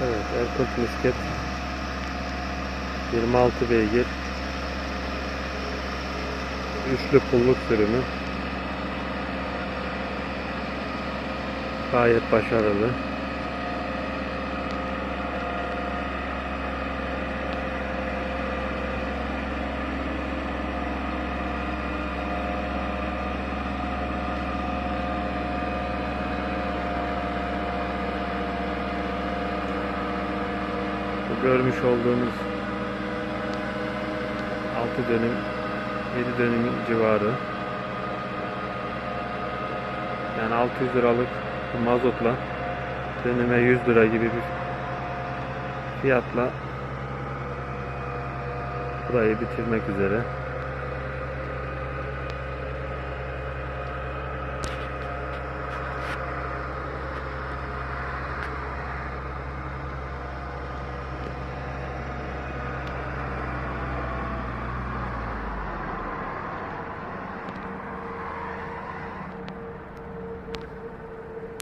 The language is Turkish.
Evet, Erkut misket. 26 beygir. Üçlü pulluk sürümü. Gayet başarılı Bu görmüş olduğunuz 6 dönüm 7 dönüm civarı. Yani 600 liralık mazotla dönüme 100 lira gibi bir fiyatla burayı bitirmek üzere